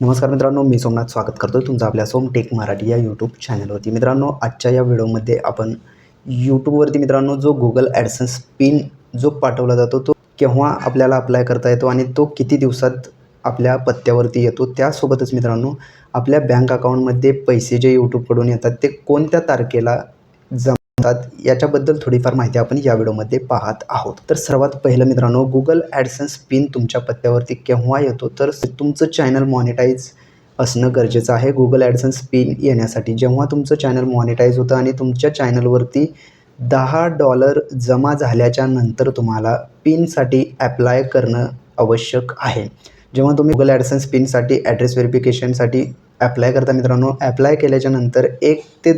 नमस्कार मित्रांनो मी सोमनाथ स्वागत करतो तुमचं आपल्या सोम टेक मराठी या यूट्यूब चॅनलवरती मित्रांनो आजच्या या व्हिडिओमध्ये आपण यूट्यूबवरती मित्रांनो जो गुगल ॲडसन्स पिन जो पाठवला जातो तो केव्हा आपल्याला अप्लाय करता येतो आणि तो किती दिवसात आपल्या पत्त्यावरती येतो त्यासोबतच मित्रांनो आपल्या बँक अकाउंटमध्ये पैसे जे यूट्यूबकडून येतात ते कोणत्या तारखेला जमा याच्याबद्दल थोडीफार माहिती आपण या व्हिडिओमध्ये पाहत आहोत. तर सर्वात पहिलं मित्रांनो गुगल ॲडसन्स पिन तुमच्या पत्त्यावरती केव्हा येतो? तर तुमचं चॅनल मॉनिटाईज असणं गरजेचं आहे. गुगल ॲडसन्स पिन येण्यासाठी जेव्हा तुमचं चॅनल मॉनिटाईज होतं आणि तुमच्या चॅनलवरती दहा डॉलर जमा झाल्याच्यानंतर तुम्हाला पिनसाठी ॲप्लाय करणं आवश्यक आहे. जेव्हा तुम्ही गुगल ॲडसन्स पिनसाठी ॲड्रेस व्हेरिफिकेशनसाठी ॲप्लाय करता मित्रांनो ॲप्लाय केल्याच्यानंतर एक ते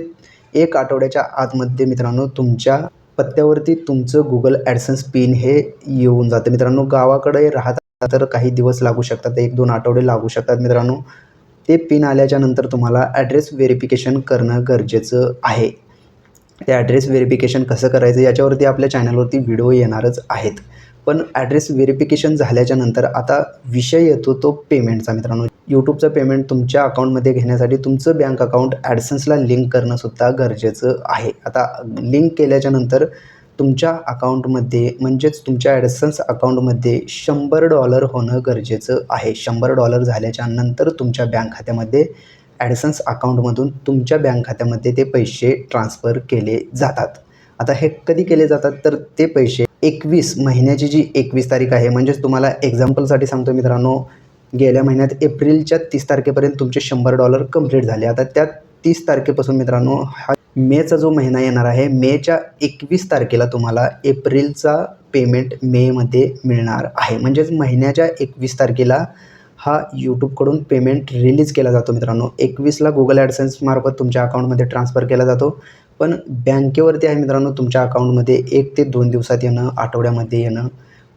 एक आठवड्याच्या आतमध्ये मित्रांनो तुमच्या पत्त्यावरती तुमचं गुगल ॲडसन्स पिन हे येऊन जातं. मित्रांनो गावाकडे राहता तर काही दिवस लागू शकतात एक दोन आठवडे लागू शकतात मित्रांनो. ते पिन आल्याच्यानंतर तुम्हाला ॲड्रेस व्हेरिफिकेशन करणं गरजेचं आहे. ते ॲड्रेस व्हेरिफिकेशन कसं करायचं याच्यावरती आपल्या चॅनलवरती व्हिडिओ येणारच आहेत. पण ॲड्रेस व्हेरिफिकेशन झाल्याच्यानंतर आता विषय येतो तो पेमेंटचा मित्रांनो. यूट्यूबचं पेमेंट तुमच्या अकाउंटमध्ये घेण्यासाठी तुमचं बँक अकाउंट ॲडसन्सला लिंक करणंसुद्धा गरजेचं आहे. आता लिंक केल्याच्यानंतर तुमच्या अकाउंटमध्ये म्हणजेच तुमच्या ॲडसन्स अकाउंटमध्ये शंभर डॉलर होणं गरजेचं आहे. शंभर डॉलर झाल्याच्यानंतर तुमच्या बँक खात्यामध्ये ॲडसन्स अकाउंटमधून तुमच्या बँक खात्यामध्ये ते पैसे ट्रान्सफर केले जातात. आता हे कधी केले जातात? तर ते पैसे एकवीस महिन्याची जी एकवीस तारीख आहे म्हणजेच तुम्हाला एक्झाम्पलसाठी सांगतो मित्रांनो गेल्या महिन्यात एप्रिलच्या तीस तारखेपर्यंत तुमचे शंभर डॉलर कंप्लीट झाले. आता त्या तीस तारखेपासून मित्रांनो हा मेचा जो महिना येणार आहे मेच्या एकवीस तारखेला तुम्हाला एप्रिलचा पेमेंट मेमध्ये मिळणार आहे. म्हणजेच महिन्याच्या एकवीस तारखेला हा यूट्यूबकडून पेमेंट रिलीज केला जातो मित्रांनो. एकवीसला गुगल ॲडसन्समार्फत तुमच्या अकाउंटमध्ये ट्रान्सफर केला जातो. पण बँकेवरती आहे मित्रांनो तुमच्या अकाउंटमध्ये एक ते दोन दिवसात येणं आठवड्यामध्ये येणं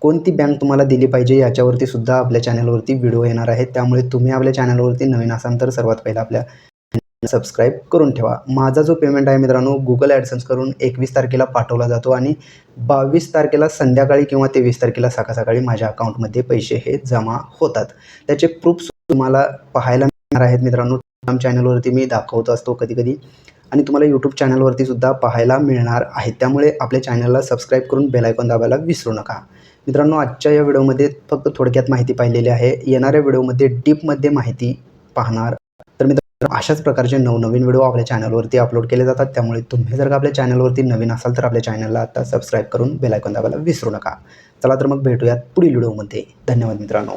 कोणती बँक तुम्हाला दिली पाहिजे याच्यावरती सुद्धा आपल्या चॅनलवरती व्हिडिओ येणार आहेत. त्यामुळे तुम्ही आपल्या चॅनलवरती नवीन असाल तर सर्वात पहिला आपल्या सबस्क्राईब करून ठेवा. माझा जो पेमेंट आहे मित्रांनो गुगल ॲडसन्स करून एकवीस तारखेला पाठवला जातो आणि बावीस तारखेला संध्याकाळी किंवा तेवीस तारखेला सकाळ सकाळी माझ्या अकाउंटमध्ये पैसे हे जमा होतात. त्याचे प्रूफ तुम्हाला पाहायला मिळणार आहेत मित्रांनो. चॅनलवरती मी दाखवत असतो कधी कधी आणि तुम्हाला यूट्यूब चॅनलवरती सुद्धा पाहायला मिळणार आहे. त्यामुळे आपल्या चॅनलला सबस्क्राईब करून बेलायकॉन दाबायला विसरू नका. मित्रांनो आजच्या या व्हिडिओमध्ये फक्त थोडक्यात माहिती पाहिलेली आहे. येणाऱ्या व्हिडिओमध्ये डीपमध्ये माहिती पाहणार. तर मित्रांनो अशाच प्रकारचे नवनवीन व्हिडिओ आपल्या चॅनलवरती अपलोड केले जातात. त्यामुळे तुम्ही जर का आपल्या चॅनलवरती नवीन असाल तर आपल्या चॅनलला आता सबस्क्राईब करून बेलायकॉन दाबायला विसरू नका. चला तर मग भेटूयात पुढील व्हिडिओमध्ये. धन्यवाद मित्रांनो.